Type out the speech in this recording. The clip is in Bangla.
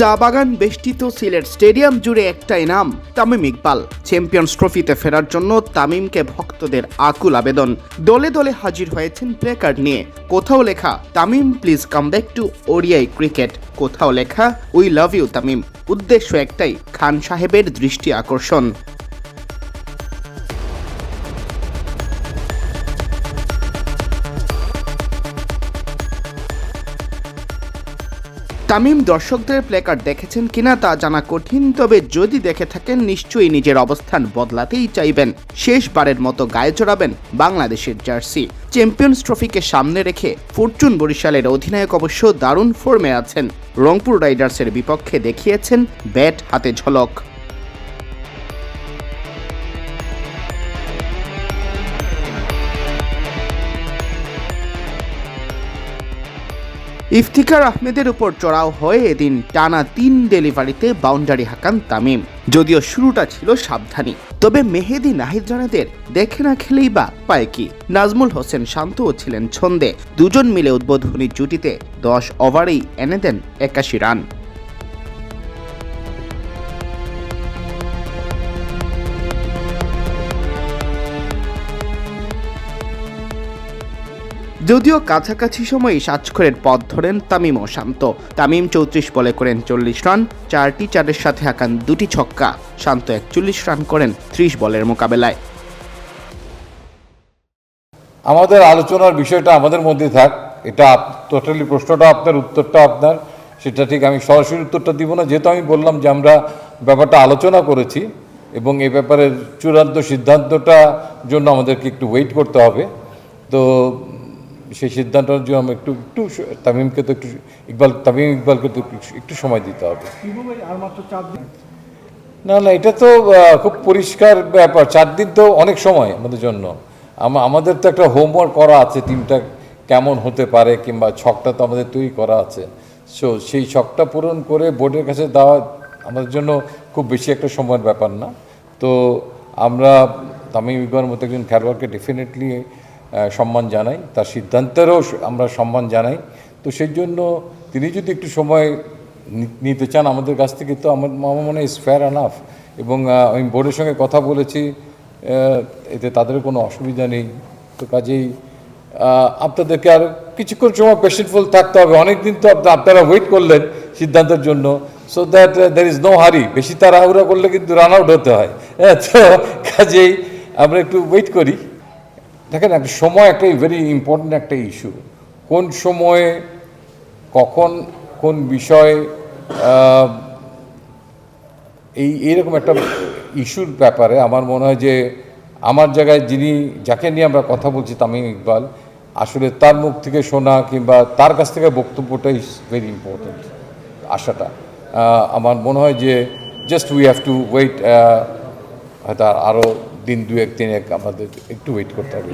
চা বাগান বেষ্টিত সিলেট স্টেডিয়াম জুড়ে একটাই নাম, তামিম ইকবাল। চ্যাম্পিয়ন্স ট্রফিতে ফেরার জন্য তামিমকে ভক্তদের আকুল আবেদন। দলে দলে হাজির হয়েছেন প্লেকার্ড নিয়ে। কোথাও লেখা, Tamim please come back to ODI cricket কোথাও লেখা উই লাভ ইউ তামিম। উদ্দেশ্য একটাই, খান সাহেবের দৃষ্টি আকর্ষণ। তামিম দর্শকদের প্লেকার্ড দেখেছেন কিনা তা জানা কঠিন, তবে যদি দেখে থাকেন, নিশ্চয়ই নিজের অবস্থান বদলাতেই চাইবেন। শেষবারের মতো গায়ে জড়াবেন বাংলাদেশের জার্সি। চ্যাম্পিয়ন্স ট্রফিকে সামনে রেখে ফরচুন বরিশালের অধিনায়ক অবশ্য দারুণ ফর্মে আছেন। রংপুর রাইডার্সের বিপক্ষে দেখিয়েছেন ব্যাট হাতে ঝলক। ইফতিকার আহমেদের উপর চড়াও হয়ে এদিন, টানা তিন ডেলিভারিতে বাউন্ডারি হাঁকান তামিম। যদিও শুরুটা ছিল সাবধানী, তবে মেহেদি নাহিদ জানাদের দেখে না খেলেই বা পায় কি? নাজমুল হোসেন শান্তও ছিলেন ছন্দে। দুজন মিলে উদ্বোধনী জুটিতে দশ ওভারেই এনে দেন একাশি রান। যদিও কাছাকাছি সময়ে সাজখরের পথ ধরেন তামিম ও শান্ত। তামিম চৌত্রিশ বলে করেন চল্লিশ রান, চারটি চারের সাথে হাঁকান দুটি ছক্কা। শান্ত একচল্লিশ রান করেন ত্রিশ বলের মোকাবেলায়। আমাদের আলোচনার বিষয়টা আমাদের মধ্যে থাক। এটা টোটালি প্রশ্নটা আপনার, উত্তরটা আপনার। সেটা ঠিক আমি সরাসরি উত্তরটা দিব না। যেহেতু আমি বললাম যে আমরা ব্যাপারটা আলোচনা করেছি এবং এ ব্যাপারে চূড়ান্ত সিদ্ধান্তটা জন্য আমাদেরকে একটু ওয়েট করতে হবে। তো সেই সিদ্ধান্তের জন্য আমি একটু একটু তামিমকে তো একটু ইকবাল তামিম ইকবালকে তো একটু- সময় দিতে হবে। না না এটা তো খুব পরিষ্কার ব্যাপার। চার দিন তো অনেক সময় আমাদের জন্য। আমাদের তো একটা হোমওয়ার্ক করা আছে টিমটা কেমন হতে পারে কিংবা ছকটা তো আমাদের তৈরি করা আছে। সো সেই ছকটা পূরণ করে বোর্ডের কাছে দেওয়া আমাদের জন্য খুব বেশি একটা সময়ের ব্যাপার না। তো আমরা তামিম ইকবালের মতো একজন খেলোয়াড়কে ডেফিনেটলি সম্মান জানাই, তার সিদ্ধান্তেরও আমরা সম্মান জানাই। তো সেই জন্য তিনি যদি একটু সময় নিতে চান আমাদের কাছ থেকে, তো আমার আমার মনে ইস ফেয়ার আনাফ এবং আমি বোর্ডের সঙ্গে কথা বলেছি এতে তাদের কোনো অসুবিধা নেই। তো কাজেই আপনাদেরকে আর কিছুক্ষণ সময় পেশেন্টফুল থাকতে হবে। অনেক দিন তো আপনারা ওয়েট করলেন সিদ্ধান্তের জন্য। So that there is no hurry বেশি তাড়াহুড়া করলে কিন্তু রান আউট হতে হয়। হ্যাঁ তো কাজেই আমরা একটু ওয়েট করি। দেখেন, একটা সময় একটা ভেরি ইম্পর্ট্যান্ট একটা ইস্যু কোন সময়ে, কখন, কোন বিষয়ে এই এইরকম একটা ইস্যুর ব্যাপারে আমার মনে হয় যে, আমার জায়গায় যিনি, যাকে নিয়ে আমরা কথা বলছি, তামিম ইকবাল, আসলে তার মুখ থেকে শোনা কিংবা তার কাছ থেকে বক্তব্যটা ইজ ভেরি ইম্পর্ট্যান্ট আশাটা। আমার মনে হয় যে just we have to wait হয়তো আরও দিন দু এক দিন এক আমাদের একটু ওয়েট করতে হবে।